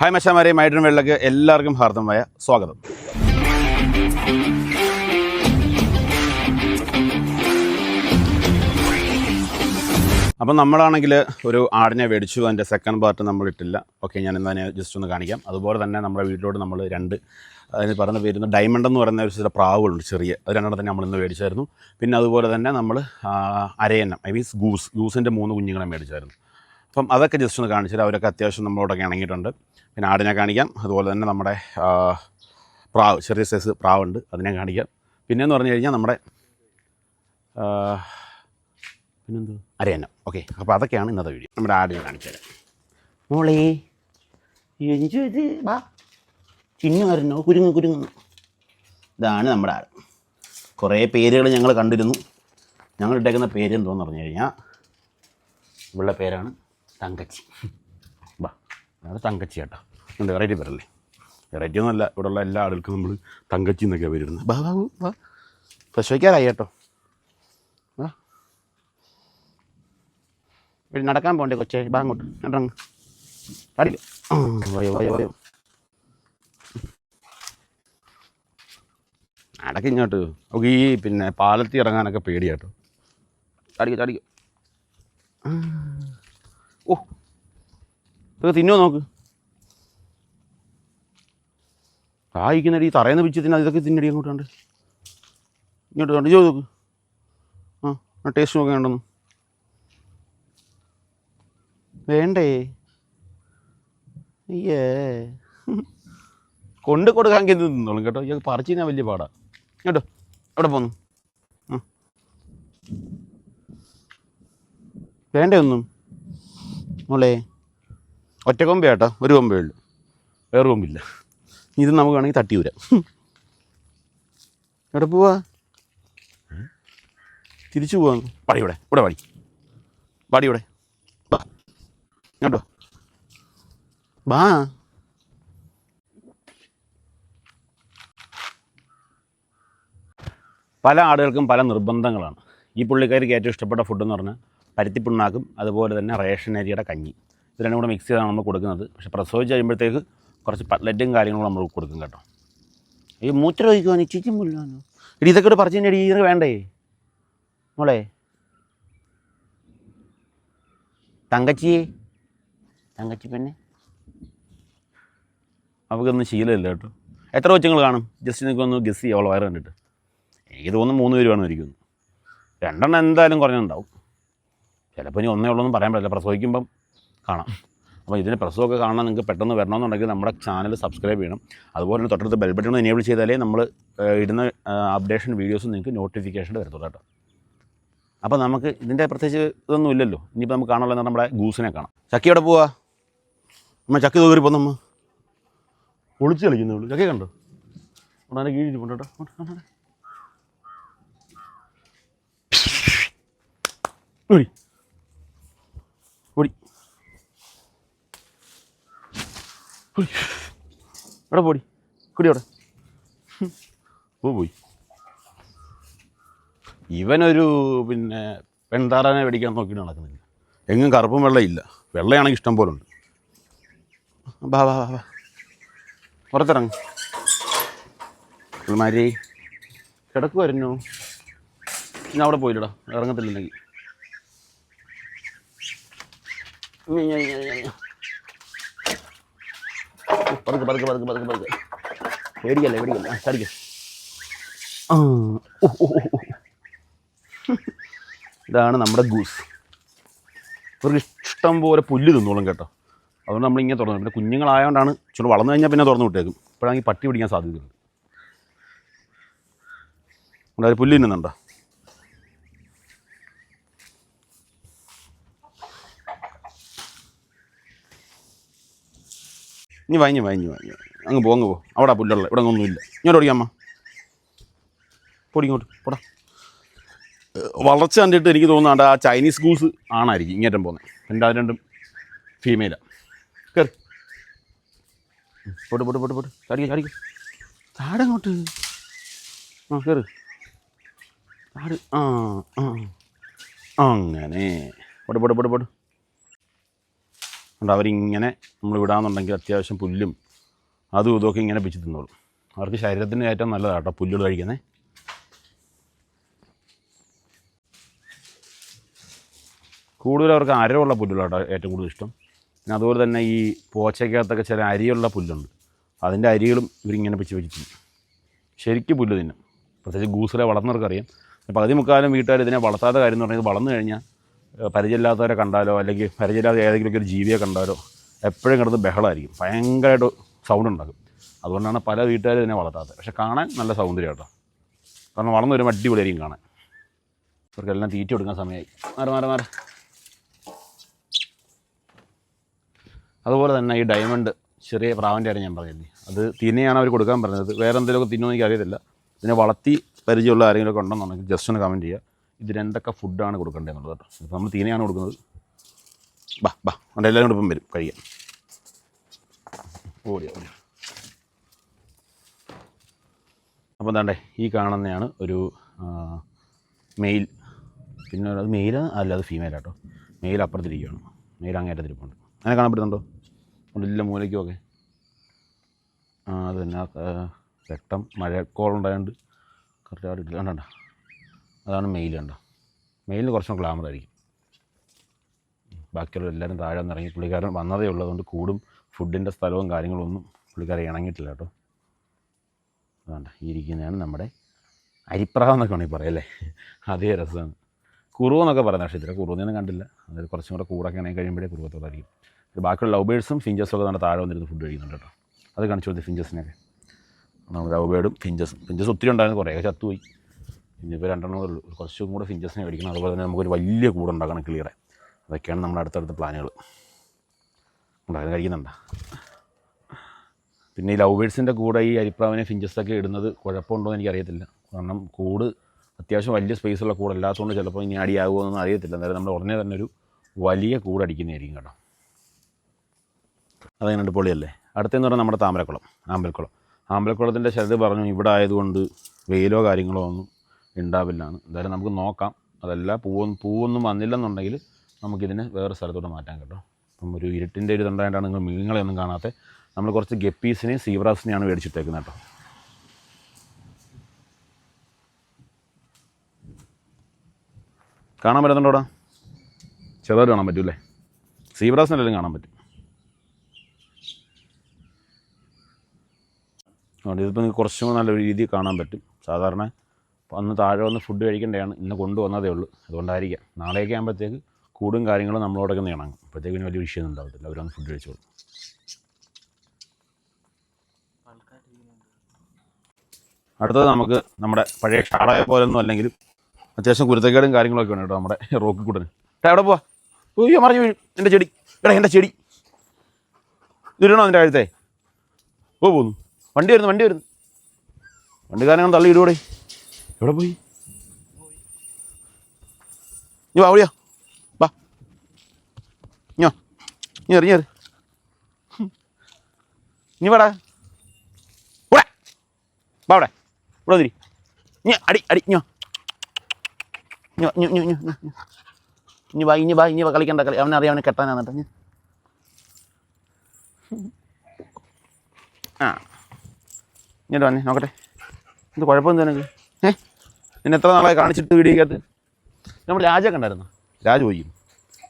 Hi മച്ചാമാരെ മൈഡ്രൻ വെള്ളക്ക് എല്ലാവർക്കും ഹാർദമായ സ്വാഗതം. അപ്പം നമ്മളാണെങ്കിൽ ഒരു ആടിനെ മേടിച്ചു അതിന്റെ സെക്കൻഡ് പാർട്ട് നമ്മൾ ഇട്ടില്ല ഓക്കെ ഞാൻ എന്താ ജസ്റ്റ് ഒന്ന് കാണിക്കാം. അതുപോലെ തന്നെ നമ്മുടെ വീട്ടിലോട്ട് നമ്മൾ രണ്ട് അതിന് പറഞ്ഞ പേരുന്ന ഡയമണ്ട് എന്ന് പറയുന്ന ഒരു ചില പ്രാവുകളുണ്ട് ചെറിയ. അത് രണ്ടെണ്ണം തന്നെ നമ്മൾ ഇന്ന് മേടിച്ചായിരുന്നു. പിന്നെ അതുപോലെ തന്നെ നമ്മൾ അരയന്നം ഐ മീൻസ് ഗൂസ് ഗൂസിന്റെ മൂന്ന് കുഞ്ഞുങ്ങളെ മേടിച്ചായിരുന്നു. അപ്പം അതൊക്കെ ജസ്റ്റ് ഒന്ന് കാണിച്ചാൽ അവരൊക്കെ അത്യാവശ്യം നമ്മളോടൊക്കെ ഇണങ്ങിയിട്ടുണ്ട്. പിന്നെ ആടിനെ കാണിക്കാം. അതുപോലെ തന്നെ നമ്മുടെ പ്രാവ് ചെറിയ സൈസ് പ്രാവുണ്ട്. അതിനെ കാണിക്കാം. പിന്നെയെന്ന് പറഞ്ഞു കഴിഞ്ഞാൽ നമ്മുടെ പിന്നെന്ത്? അരയന്നം. ഓക്കെ അപ്പോൾ അതൊക്കെയാണ് ഇന്നത്തെ വീഡിയോ നമ്മുടെ ആടിനെ കാണിച്ചു തരാം. മോളെ എഞ്ചു ഇത് വാ. വരണോ കുരുങ്ങ് കുരുങ്ങ്. ഇതാണ് നമ്മുടെ ആട്. കുറേ പേരുകൾ ഞങ്ങൾ കണ്ടിരുന്നു. ഞങ്ങൾ ഇട്ടേക്കുന്ന പേര് എന്തോന്ന് പറഞ്ഞു കഴിഞ്ഞാൽ ഇവളുടെ പേരാണ് തങ്കച്ചി. വാ അത് തങ്കച്ചി കേട്ടോ. ഉണ്ട് വെറൈറ്റി പേരല്ലേ? വെറൈറ്റി ഒന്നല്ല ഇവിടെയുള്ള എല്ലാ ആളുകൾക്കും നമ്മൾ തങ്കച്ചി എന്നൊക്കെയാണ് വരുന്നത് വാ വാ വാ പ്രസവിക്കാറായി കേട്ടോ. ഇവിടെ നടക്കാൻ പോകണ്ടേ കൊച്ചേ? ബാ അങ്ങോട്ട്. ഇറങ്ങ് പാടില്ല വയോ വയോ വയോ ഇങ്ങോട്ട്. ഈ പിന്നെ പാലത്തിൽ ഇറങ്ങാനൊക്കെ പേടിയാട്ടോ ചാടിക്കോ ചാടിക്കോ. ഓ ഇതൊക്കെ തിന്നോ നോക്ക് കായിക്കുന്നടി തറയുന്ന പിച്ച് തിന്നാ ഇതൊക്കെ തിന്നടി അങ്ങോട്ട് കണ്ട് ഇങ്ങോട്ട് കണ്ട് ജോ നോക്ക്. ആ ടേസ്റ്റ് നോക്കാൻ ഉണ്ടെന്ന് വേണ്ടേ? അയ്യേ. കൊണ്ട് കൊടുക്കാൻ ഇത് തിന്നോളും കേട്ടോ? ഇയാൾക്ക് പറിച്ചു കഴിഞ്ഞാൽ വലിയ പാടാ. കേട്ടോ അവിടെ പോന്നു. വേണ്ടേ ഒന്നും? മോളെ? ഒറ്റ കൊമ്പേ കേട്ടോ ഒരു കൊമ്പേ ഉള്ളൂ. വേറെ കൊമ്പില്ല. ഇത് നമുക്ക് വേണമെങ്കിൽ തട്ടി വരാം എവിടെ പോവാ? തിരിച്ചു പോവാ. പടി ഇവിടെ ഇവിടെ പടി പടി ഇവിടെ. കേട്ടോ വാ പല ആളുകൾക്കും പല നിർബന്ധങ്ങളാണ്. ഈ പുള്ളിക്കാർക്ക് ഏറ്റവും ഇഷ്ടപ്പെട്ട ഫുഡ് എന്ന് പറഞ്ഞാൽ പരുത്തിപ്പിണ്ണാക്കും അതുപോലെ തന്നെ റേഷൻ അരിയുടെ കഞ്ഞി. ഇത് രണ്ടും കൂടെ മിക്സ് ചെയ്താണ് നമ്മൾ കൊടുക്കുന്നത്. പക്ഷേ പ്രസവിച്ച് കഴിയുമ്പോഴത്തേക്ക് കുറച്ച് പട്ലറ്റും കാര്യങ്ങളും നമ്മൾ കൊടുക്കും കേട്ടോ. ഈ മൂത്ര ഒഴിക്കുവാൻ ഇച്ചിച്ചും മുല്ലാനോ ഇടി ഇതൊക്കെ പറിച്ചു കഴിഞ്ഞാൽ ഇത് വേണ്ടേ? മോളെ. തങ്കച്ചിയെ. തങ്കച്ചി പെണ്ണെ. അവൾക്കൊന്നും ശീലമില്ല കേട്ടോ. എത്ര കൊച്ചുങ്ങൾ കാണും? ജസ്റ്റ് നിൽക്കൊന്ന് ഗസ് ചെയ്യാം അവൾ വയറ് കണ്ടിട്ട്. എനിക്ക് തോന്നുന്നു മൂന്ന് പേര് ഇരിക്കുന്നു. രണ്ടെണ്ണം എന്തായാലും കുറഞ്ഞുണ്ടാവും. ചിലപ്പോൾ ഇനി ഒന്നേ ഉള്ളൊന്നും പറയാൻ പറ്റില്ല. പ്രസവിക്കുമ്പം കാണാം. അപ്പോൾ ഇതിന്റെ പ്രസവമൊക്കെ കാണാൻ നിങ്ങൾക്ക് പെട്ടെന്ന് വരണമെന്നുണ്ടെങ്കിൽ നമ്മുടെ ചാനൽ സബ്സ്ക്രൈബ് ചെയ്യണം. അതുപോലെ തന്നെ തൊട്ടടുത്ത് ബെൽ ബട്ടൺ എനേബിൾ ചെയ്താലേ നമ്മൾ ഇടുന്ന അപ്ഡേഷൻ വീഡിയോസ് നിങ്ങൾക്ക് നോട്ടിഫിക്കേഷൻ വരത്തുള്ളൂ കേട്ടോ. അപ്പോൾ നമുക്ക് ഇതിന്റെ പ്രത്യേകിച്ച് ഇതൊന്നും ഇല്ലല്ലോ. ഇനിയിപ്പോൾ നമുക്ക് കാണാനുള്ള നമ്മുടെ ഗൂസിനെ കാണാം. ചക്കി എവിടെ പോവാ? അമ്മ ചക്കി തോറി പോന്നമ്മ. ഒളിച്ച് കളിക്കുന്നു ഉള്ളൂ. ചക്കി കണ്ടോ? അവിടെ അതിന്റെ കീഴിരിപ്പുണ്ട് കേട്ടോ അങ്ങോട്ട്, അങ്ങോട്ട്, അങ്ങോട്ട്. ഓടി ഓടി എവിടെ പോടി. കുടി അവിടെ ഓ പോയി. ഇവനൊരു പിന്നെ പെൺതാറാനെ വെടിക്കാൻ നോക്കിയിട്ട് നടക്കുന്നില്ല. എങ്ങും കറുപ്പും വെള്ളം ഇല്ല. വെള്ളയാണെങ്കിൽ ഇഷ്ടം പോലെ ഉണ്ട്. ബാ ബാ ബാ പുറത്തിറങ്ങ്. പിള്ളമാരെ കിടക്കുമായിരുന്നു ഞാൻ അവിടെ പോയില്ലടാ. ഇറങ്ങത്തില്ലെങ്കിൽ പതുക്കെ പതുക്കെ പതുക്കെ പതുക്കെ പതുക്കെ. പേടിക്കല്ലേ പേടിക്കല്ലേ. ഓ. ഇതാണ് നമ്മുടെ ഗൂസ്. ഇവർക്ക് ഇഷ്ടം പോലെ പുല്ല് തിന്നോളും കേട്ടോ. അതുകൊണ്ട് നമ്മളിങ്ങനെ തുറന്നു പിന്നെ കുഞ്ഞുങ്ങളായതുകൊണ്ടാണ് ചുമ്മാ വളർന്നു കഴിഞ്ഞാൽ പിന്നെ തുറന്നു വിട്ടേക്കും. ഇപ്പോഴാണെങ്കിൽ പട്ടി പിടിക്കാൻ സാധ്യതയുണ്ട്. അവിടെ പുല്ല് തിന്നുന്നുണ്ടോ? ഇനി വാങ്ങി വാങ്ങി വാങ്ങി അങ്ങ് പോ അങ്ങ് പോ. അവിടെ പുല്ലുള്ള ഇവിടെ ഒന്നുമില്ല ഇങ്ങോട്ട് ഓടിക്കാമ്മ പൊടിങ്ങോട്ട് പോടാ വളർച്ച കണ്ടിട്ട് എനിക്ക് തോന്നുന്നുണ്ട് ആ ചൈനീസ് ഗൂസ് ആണായിരിക്കും ഇങ്ങേറ്റം പോകുന്നത് എന്റെ അത് രണ്ടും ഫീമെയിലാണ് കയറി പോട്ട് പോട്ട് പോട്ട് പോട്ട്. ചാടിക്ക ചാടിക്ക. ചാടങ്ങോട്ട് ആ കയറി ചാട്. ആ ആ. അങ്ങനെ. പോട്ട് പോട്ട് പോട്ട് പോട്ട്. അതുകൊണ്ട് അവരിങ്ങനെ നമ്മൾ വിടാന്നുണ്ടെങ്കിൽ അത്യാവശ്യം പുല്ലും അതും ഇതൊക്കെ ഇങ്ങനെ പിച്ച് തിന്നോളും. അവർക്ക് ശരീരത്തിന് ഏറ്റവും നല്ലതാണ് കേട്ടോ പുല്ലുകൾ കഴിക്കുന്നത്. കൂടുതൽ അവർക്ക് അരവുള്ള പുല്ലുകളാട്ടോ ഏറ്റവും കൂടുതൽ ഇഷ്ടം. പിന്നെ അതുപോലെ തന്നെ ഈ പോച്ചയ്ക്കകത്തൊക്കെ ചില അരിയുള്ള പുല്ലുണ്ട്. അതിന്റെ അരികളും ഇവരിങ്ങനെ പിച്ച് പിച്ച് തിന്നും. ശരിക്കും പുല്ല് തിന്നും. പ്രത്യേകിച്ച് ഗൂസിലെ വളർന്നവർക്കറിയാം. പകുതി മുക്കാലും വീട്ടുകാർ ഇതിനെ വളർത്താത്ത കാര്യം എന്ന് പറഞ്ഞാൽ ഇത് വളർന്നു കഴിഞ്ഞാൽ പരിചയമില്ലാത്തവരെ കണ്ടാലോ അല്ലെങ്കിൽ പരിചയമില്ലാത്ത ഏതെങ്കിലുമൊക്കെ ഒരു ജീവിയെ കണ്ടാലോ എപ്പോഴും കിടന്ന് ബഹളമായിരിക്കും. ഭയങ്കരമായിട്ട് സൗണ്ട് ഉണ്ടാകും. അതുകൊണ്ടാണ് പല വീട്ടുകാരും ഇതിനെ വളർത്താത്തത്. പക്ഷേ കാണാൻ നല്ല സൗന്ദര്യം കേട്ടോ. കാരണം വളർന്നു വരുമ്പോൾ അടിപൊളിയായിരിക്കും കാണാൻ. ഇവർക്കെല്ലാം തീറ്റ കൊടുക്കാൻ സമയമായി മാറി മാറി മാറി. അതുപോലെ തന്നെ ഈ ഡയമണ്ട് ചെറിയ പ്രാവിന്റെ കാര്യം ഞാൻ പറഞ്ഞില്ലേ. അത് തിന്നെയാണ് അവർ കൊടുക്കാൻ പറഞ്ഞത്. വേറെ എന്തെങ്കിലുമൊക്കെ തിന്നുമെന്ന് എനിക്ക് അറിയത്തില്ല ഇതിനെ വളർത്തി പരിചയമുള്ള ആരെങ്കിലുമൊക്കെ ഉണ്ടെന്നുണ്ടെങ്കിൽ ജസ്റ്റ് ഒന്ന് കമന്റ് ചെയ്യുക. ഇതിന് എന്തൊക്കെ ഫുഡാണ് കൊടുക്കേണ്ടതെന്നുള്ളത് കേട്ടോ. ഇപ്പോൾ നമ്മൾ തീനെയാണ് കൊടുക്കുന്നത്. ബാ ബാ അവിടെ എല്ലാവരും കൂടെ ഇപ്പം വരും. കഴിയാം. ഓടിയ അപ്പോൾ എന്താണ്ടേ ഈ കാണുന്നതാണ് ഒരു മെയിൽ പിന്നെ അത് മെയിൽ അല്ല അത് ഫീമെയിൽ ആട്ടോ. മെയിൽ അപ്പുറത്തിരിക്കുകയാണ് മെയിൽ അങ്ങേറ്റത്തിരിപ്പുണ്ട് അങ്ങനെ കാണപ്പെടുന്നുണ്ടോ ഉള്ളിലെ മൂലയ്ക്കുമൊക്കെ അത് തന്നെ രക്തം മഴക്കോളുണ്ടായതുകൊണ്ട് കറക്റ്റായിട്ട് ഇട്ടില്ല കണ്ട? അതാണ് മെയിൽ കണ്ടോ? മെയിലിന് കുറച്ചും ഗ്ലാമർ ആയിരിക്കും. ബാക്കിയുള്ള എല്ലാവരും താഴെ ഒന്ന് ഇറങ്ങി പുള്ളിക്കാരൻ വന്നതേ ഉള്ളതുകൊണ്ട് കൂടും ഫുഡിന്റെ സ്ഥലവും കാര്യങ്ങളൊന്നും പുള്ളിക്കാരെ ഇണങ്ങിയിട്ടില്ല കേട്ടോ. അതുകൊണ്ട് ഈ ഇരിക്കുന്നതാണ് നമ്മുടെ അരിപ്രാവ് എന്നൊക്കെ വേണമെങ്കിൽ പറയാം അല്ലേ? അതേ രസമാണ്. കുറുവ് എന്നൊക്കെ പറയുന്ന പക്ഷേ ഇതിലെ കുറുവൊന്നും കണ്ടില്ല. അതായത് കുറച്ചും കൂടെ കൂടൊക്കെ ഇണങ്ങി കഴിയുമ്പോഴേ കുറുവത്തോടായിരിക്കും ബാക്കിയുള്ള ലവ് ബേഡ്സും ഫിഞ്ചസും ഒക്കെ നമ്മുടെ താഴെ വന്നിരുന്ന് ഫുഡ് കഴിക്കുന്നുണ്ട് കേട്ടോ. അത് കാണിച്ചു കൊടുത്ത് ഫിഞ്ചസിനൊക്കെ നമ്മൾ ലവ് ബേഡും ഫിഞ്ചസും ഫിഞ്ചസ് ഒത്തിരി ഉണ്ടായിരുന്നു കുറേ. ചത്തുപോയി. ഇനിയിപ്പോൾ രണ്ടെണ്ണം ഉള്ളൂ. കുറച്ചും കൂടെ ഫിഞ്ചസിനെ മേടിക്കണം. അതുപോലെ തന്നെ നമുക്കൊരു വലിയ കൂടെ ഉണ്ടാക്കണം ക്ലിയർ അതൊക്കെയാണ് നമ്മുടെ അടുത്തടുത്ത പ്ലാനുകൾ ഉണ്ടാകാൻ കഴിക്കുന്നുണ്ട്? പിന്നെ ഈ ലവ് ബേഡ്സിന്റെ കൂടെ ഈ അരിപ്രാവിനെ ഫിഞ്ചസൊക്കെ ഇടുന്നത് കുഴപ്പമുണ്ടോ എന്ന് എനിക്കറിയത്തില്ല. കാരണം കൂട് അത്യാവശ്യം വലിയ സ്പേസുള്ള കൂടല്ലാത്തതുകൊണ്ട് ചിലപ്പോൾ ഇനി അടിയാകുമോ എന്നൊന്നും അറിയത്തില്ല. എന്തായാലും നമ്മൾ ഉടനെ തന്നെ ഒരു വലിയ കൂട് അടിക്കുന്നതായിരിക്കും കേട്ടോ. അതങ്ങനെ പൊളിയല്ലേ? അടുത്തെന്ന് പറഞ്ഞാൽ നമ്മുടെ താമരക്കുളം. ആമ്പൽക്കുളം. ആമ്പൽക്കുളത്തിന്റെ ശരത് പറഞ്ഞു ഇവിടെ ആയതുകൊണ്ട് വെയിലോ കാര്യങ്ങളോ ഒന്നും ഉണ്ടാവില്ലാണ് എന്തായാലും നമുക്ക് നോക്കാം. അതല്ല പൂവൊന്നും പൂവൊന്നും വന്നില്ലെന്നുണ്ടെങ്കിൽ നമുക്കിതിനെ വേറെ സ്ഥലത്തോട്ട് മാറ്റാം കേട്ടോ. അപ്പം ഒരു ഇരുട്ടിന്റെ ഒരു ഇതുണ്ടായിട്ടാണ് നിങ്ങൾ മീനുകളെയൊന്നും കാണാത്ത. നമ്മൾ കുറച്ച് ഗപ്പീസിനെയും സീബ്രാസിനെയാണ് മേടിച്ചിട്ടേക്കുന്നത് കേട്ടോ. കാണാൻ പറ്റുന്നുണ്ടോ അവിടെ? ചെറുതായിട്ട് കാണാൻ അല്ലേ സീബ്രാസിനെല്ലാം കാണാൻ പറ്റും. അതുകൊണ്ട് ഇതിപ്പോൾ നിങ്ങൾക്ക് കുറച്ചും കൂടെ നല്ല രീതിയിൽ കാണാൻ പറ്റും. സാധാരണ അന്ന് താഴെ വന്ന് ഫുഡ് കഴിക്കേണ്ടതാണ്. ഇന്ന് കൊണ്ടുവന്നതേ ഉള്ളൂ. അതുകൊണ്ടായിരിക്കാം. നാളെയൊക്കെ ആകുമ്പോഴത്തേക്ക് കൂടും കാര്യങ്ങളും നമ്മളോടൊക്കെ നീണങ്ങും അപ്പോഴത്തേക്കിന് വലിയ വിഷയമൊന്നും ഉണ്ടാവത്തില്ല. അവരൊന്ന് ഫുഡ് കഴിച്ചോളും. അടുത്തത് നമുക്ക് നമ്മുടെ പഴയ ഷാളയെ പോലൊന്നും അല്ലെങ്കിലും അത്യാവശ്യം കുരുത്തക്കേടും കാര്യങ്ങളൊക്കെ വേണം കേട്ടോ നമ്മുടെ റോക്കി കൂടന് ഏട്ടാ എവിടെ പോവാ? അയ്യോ മറിഞ്ഞു വീഴും. എന്റെ ചെടി. എടാ എന്റെ ചെടി. ഇതിരണോ അതിന്റെ കഴുത്തേ ഓ പോന്നു. വണ്ടി വരുന്നു വണ്ടി വരുന്നു. വണ്ടിക്കാരനെ തള്ളി ഇടുകൂടെ എവിടെ പോയി? നീ വാ ഓടിയാ വാ. ഞോ നീ എറി എറി നീ വാടാ. ഇവിടെ വാ അവിടെ. ഇവിടെ തിരി നീ അടി അടി ഞോ. ഇനി വാ ഇനി വാ ഇനി വാ. കളിക്കണ്ട കളി. അവനറിയാം അവനെ കെട്ടാനാന്നിട്ട് ഞാൻ ആ. ഇങ്ങോട്ട് വന്നേ നോക്കട്ടെ. എന്ത് കുഴപ്പമെന്ത് നിനക്ക്? നിന്നെ എത്ര നാളായി കാണിച്ചിട്ട് വീഡിയോക്കകത്ത് നമ്മൾ രാജ കണ്ടായിരുന്നു രാജ പോയി.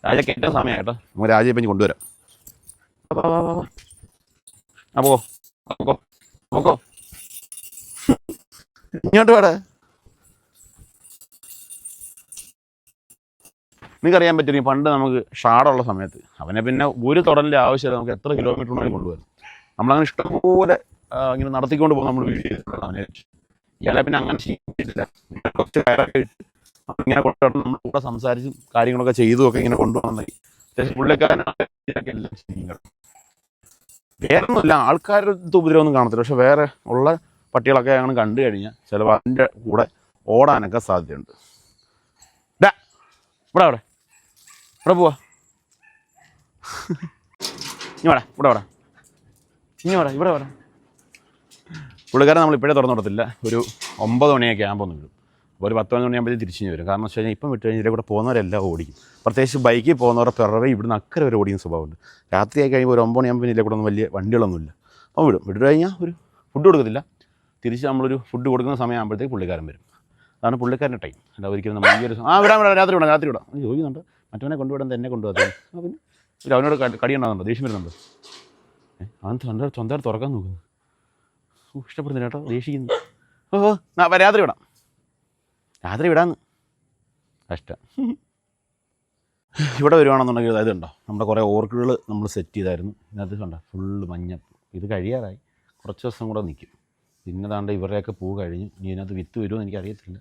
രാജ കയറ്റാൻ സമയം കേട്ടോ നമുക്ക് രാജയെ ഇനി കൊണ്ടുവരാം. അപ്പോ വാ, വാ, വാ. ആ പോ പോക്കോ പോക്കോ ഇങ്ങോട്ട് വേടേ. നിങ്ങൾക്കറിയാൻ പറ്റും പണ്ട് നമുക്ക് ഷാടുള്ള സമയത്ത് അവനെ പിന്നെ ഒരു തുടലിന്റെ ആവശ്യമില്ല നമുക്ക് എത്ര കിലോമീറ്റർ ഉണ്ടെങ്കിൽ കൊണ്ടുവരും. നമ്മളങ്ങനെ ഇഷ്ടംപോലെ ഇങ്ങനെ നടത്തിക്കൊണ്ട് പോകും നമ്മൾ വീഡിയോ അവനെ ഇയാളെ പിന്നെ അങ്ങനെ ചെയ്യുന്നില്ല കുറച്ച് കയറൊക്കെ ഇട്ട് ഇങ്ങനെ കൊണ്ടുവരണം നമ്മൾ കൂടെ സംസാരിച്ചും കാര്യങ്ങളൊക്കെ ചെയ്തും ഒക്കെ ഇങ്ങനെ കൊണ്ടുപോകണം അത്യാവശ്യം പുള്ളിക്കാരനാണ് ഇതിനൊക്കെ എല്ലാം ചെയ്യും കേട്ടോ. വേറെ ഒന്നുമില്ല ആൾക്കാരുടെ അടുത്ത് ഉപദ്രവമൊന്നും കാണത്തില്ല. പക്ഷെ വേറെ ഉള്ള പട്ടികളൊക്കെ അങ്ങനെ കണ്ടു കഴിഞ്ഞാൽ ചിലപ്പോൾ അതിന്റെ കൂടെ ഓടാനൊക്കെ സാധ്യതയുണ്ട്. ഡാ ഇവിടെ അവിടെ ഇവിടെ. പോവാ. ഇനി വേടാ ഇവിടെ. വേടാ ഇനി വേടാ ഇവിടെ. വേടാ പുള്ളിക്കാരൻ നമ്മൾ ഇപ്പോഴേ തുറന്നു കൊടുത്തില്ല. ഒരു ഒമ്പത് മണിയൊക്കെ ആകുമ്പോൾ ഒന്ന് വിടും. അപ്പോൾ ഒരു പത്ത് മണിയാകുമ്പോഴത്തേക്ക് തിരിച്ചു വരും. കാരണം വെച്ച് കഴിഞ്ഞാൽ ഇപ്പം വിട്ട് കഴിഞ്ഞാൽ കൂടെ പോകുന്നവരെല്ലാം ഓടിക്കും. പ്രത്യേകിച്ച് ബൈക്കിൽ പോകുന്നവരുടെ പിറവെ ഇവിടുന്ന് അക്കരെ വരെ ഓടിക്കുന്ന സ്വഭാവമുണ്ട്. രാത്രിയായി കഴിയുമ്പോൾ ഒരു ഒമ്പത് മണിയാകുമ്പോൾ ഇതിലെ കൂടെ ഒന്നും വലിയ വണ്ടികളൊന്നുമില്ല. അപ്പോൾ വിടും. വിട്ടു കഴിഞ്ഞാൽ ഒരു ഫുഡ് കൊടുക്കത്തില്ല. തിരിച്ച് നമ്മളൊരു ഫുഡ് കൊടുക്കുന്ന സമയമാകുമ്പോഴത്തേക്ക് പുള്ളിക്കാരൻ വരും. അതാണ് പുള്ളിക്കാരന്റെ ടൈം. അല്ല ഒരിക്കലും നമ്മൾ ഈ ഒരു ആ വിടാൻ വിടാം രാത്രി വിടാം രാത്രി വിടാം. ചോദിക്കുന്നുണ്ട്. മറ്റവനെ കൊണ്ടുവിടാൻ തന്നെ കൊണ്ടുപോകാം പിന്നെ അവനോട് കടി ഉണ്ടാകുന്നുണ്ടോ? ദേഷ്യം വരുന്നുണ്ടോ? അവൻ സ്വന്തമായിട്ട് തുറക്കാൻ നോക്കുന്നു. ഇഷ്ടപ്പെടുന്നില്ല കേട്ടോ ദേഷിക്കുന്നു. ഓഹോ നാ രാത്രി വിടാം. രാത്രി വിടാന്ന്. കഷ്ടം ഇവിടെ വരുവാണെന്നുണ്ടെങ്കിൽ അതായത് ഉണ്ടോ നമ്മുടെ കുറേ ഓർക്കിഡുകൾ നമ്മൾ സെറ്റ് ചെയ്തായിരുന്നു. ഇതിനകത്ത് കണ്ട ഫുള്ള് മഞ്ഞ. ഇത് കഴിയാറായി. കുറച്ച് ദിവസം കൂടെ നിൽക്കും. പിന്നെ താണ്ട് ഇവരുടെയൊക്കെ പൂ കഴിഞ്ഞു. ഇനി ഇതിനകത്ത് വിത്ത് വരുമോ എനിക്ക് അറിയത്തില്ല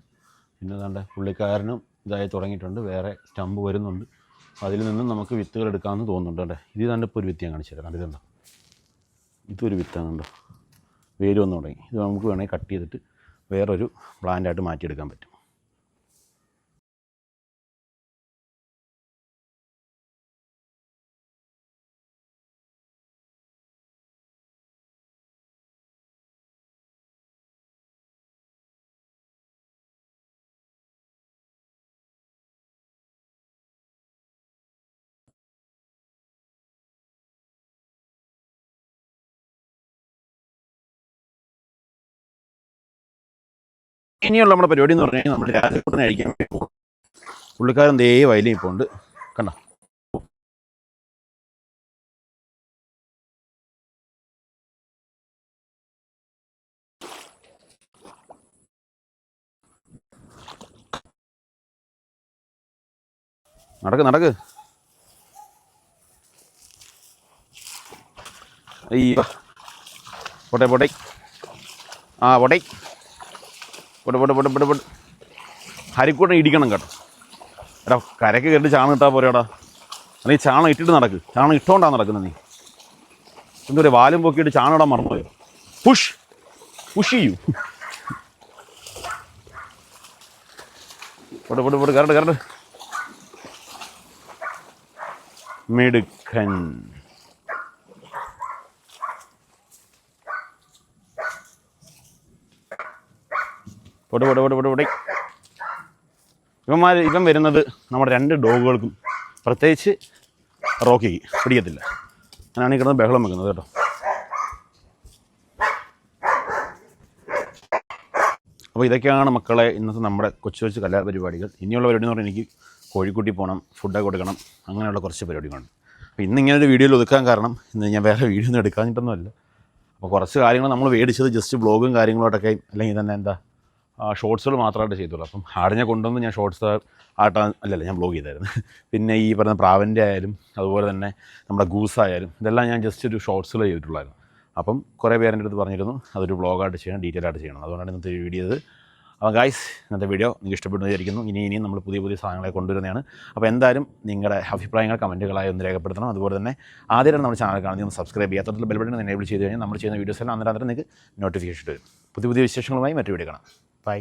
പിന്നെ താണ്ട് പുള്ളിക്കാരനും ഇതായി തുടങ്ങിയിട്ടുണ്ട്. വേറെ സ്റ്റമ്പ് വരുന്നുണ്ട്. അതിൽ നിന്നും നമുക്ക് വിത്തുകൾ എടുക്കാമെന്ന് തോന്നുന്നുണ്ട് അല്ലേ ഇത് തന്നെ ഇപ്പോൾ ഒരു വിത്ത് ഞാൻ കാണിച്ചു തരാം ഇതുണ്ടോ ഇതൊരു വിത്താണ് കണ്ടോ. വേര് വന്ന് തുടങ്ങി. ഇത് നമുക്ക് വേണമെങ്കിൽ കട്ട് ചെയ്തിട്ട് വേറൊരു പ്ലാന്റായിട്ട് മാറ്റിയെടുക്കാൻ പറ്റും. ഇനിയുള്ള നമ്മുടെ പരിപാടി എന്ന് പറഞ്ഞാൽ നമ്മൾ രാജക്കുട്ടനെ അഴിക്കാൻ വേണ്ടി പോകും. പുള്ളിക്കാരൻ ദേ വയലിൽ ഇപ്പോൾ ഉണ്ട് കണ്ട? നടക്ക് നടക്ക്. അയ്യോ. പോട്ടെ പോട്ടെ. ആ പോട്ടെ. പോട്ടെ പോട്ടെ പോട്ടെ പോട്ടെ ഹരിക്കൂട്ടം ഇടിക്കണം കേട്ടോ. എടാ കരക്ക് കയറി ചാണം ഇട്ടാൽ പോരെടാ. നീ ചാണം ഇട്ടിട്ട് നടക്ക്. ചാണം ഇട്ടോണ്ടാണ് നടക്കുന്നത് നീ. എന്താ പറയുക വാലും പൊക്കിയിട്ട് ചാണം ഇടാൻ മറന്നുപോയോ? പുഷ്. പുഷ് ചെയ്യൂ. പോട്ടെ പോട്ടെ പോട്ടെ കരട് കരട്. മിടുക്കൻ. പോട്ടെ പൊടി പൊടി പൊടി പൊടി. ഇവന്മാർ ഇവൻ വരുന്നത് നമ്മുടെ രണ്ട് ഡോഗുകൾക്കും. പ്രത്യേകിച്ച് റോക്കിക്ക് പിടിക്കത്തില്ല. ഞാനാണ് ഈ കിടന്ന് ബഹളം വെക്കുന്നത് കേട്ടോ. അപ്പോൾ ഇതൊക്കെയാണ് മക്കളെ ഇന്നത്തെ നമ്മുടെ കൊച്ചു കൊച്ചു കലാപരിപാടികൾ. ഇനിയുള്ള പരിപാടി എന്ന് പറഞ്ഞാൽ എനിക്ക് കോഴിക്കുട്ടി പോകണം ഫുഡൊക്കെ കൊടുക്കണം അങ്ങനെയുള്ള കുറച്ച് പരിപാടികളുണ്ട് അപ്പോൾ ഇന്ന് ഇങ്ങനെ ഒരു വീഡിയോയിൽ ഒതുക്കാൻ കാരണം ഇന്ന് ഞാൻ വേറെ വീഡിയോ ഒന്നും എടുക്കാഞ്ഞിട്ടൊന്നുമല്ല. അപ്പോൾ കുറച്ച് കാര്യങ്ങൾ നമ്മൾ മേടിച്ചത് ജസ്റ്റ് ബ്ലോഗും കാര്യങ്ങളോട്ടൊക്കെ അല്ലെങ്കിൽ തന്നെ എന്താ ഷോർട്സുകൾ മാത്രമായിട്ട് ചെയ്തുള്ളൂ. അപ്പം ആടിനെ കൊണ്ടുവന്ന് ഞാൻ ഷോർട്സ് ആട്ടാൻ അല്ലല്ല ഞാൻ ബ്ലോഗ് ചെയ്തായിരുന്നു. പിന്നെ ഈ പറയുന്ന പ്രാവിന്റെ ആയാലും അതുപോലെ തന്നെ നമ്മുടെ ഗൂസ് ആയാലും ഇതെല്ലാം ഞാൻ ജസ്റ്റ് ഒരു ഷോർട്സുകൾ ചെയ്തിട്ടുള്ളായിരുന്നു. അപ്പം കുറേ പേര് എന്റെ അടുത്ത് പറഞ്ഞിരുന്നു അതൊരു വ്ളോഗായിട്ട് ചെയ്യണം ഡീറ്റെയിൽ ആയിട്ട് ചെയ്യണം. അതുകൊണ്ടാണ് ഇന്നത്തെ വീഡിയോ ഇത്. അപ്പോൾ ഗായ്സ് ഇന്നത്തെ വീഡിയോ നിങ്ങൾക്ക് ഇഷ്ടപ്പെടുന്നു വിചാരിക്കുന്നു ഇനി ഇനിയും നമ്മൾ പുതിയ പുതിയ സാധനങ്ങളെ കൊണ്ടുവരുന്നതാണ്. അപ്പോൾ എന്തായാലും നിങ്ങളുടെ അഭിപ്രായങ്ങൾ കമന്റുകളായി ഒന്ന് രേഖപ്പെടുത്തണം. അതുപോലെ തന്നെ ആദ്യമായിട്ട് നമ്മുടെ ചാനൽ കാണുന്നത് ഒന്ന് സബ്സ്ക്രൈബ് ചെയ്യുക. അത്തരത്തിൽ ബെൽ ബട്ടൺ എനേബിൾ ചെയ്ത് കഴിഞ്ഞാൽ നമ്മൾ ചെയ്യുന്ന വീഡിയോസ് എല്ലാം അന്നേരം നിങ്ങൾക്ക് നോട്ടിഫിക്കേഷൻ വരും. പുതിയ പുതിയ വിശേഷങ്ങളുമായി മറ്റു വീഡിയോ കാണാം. ബൈ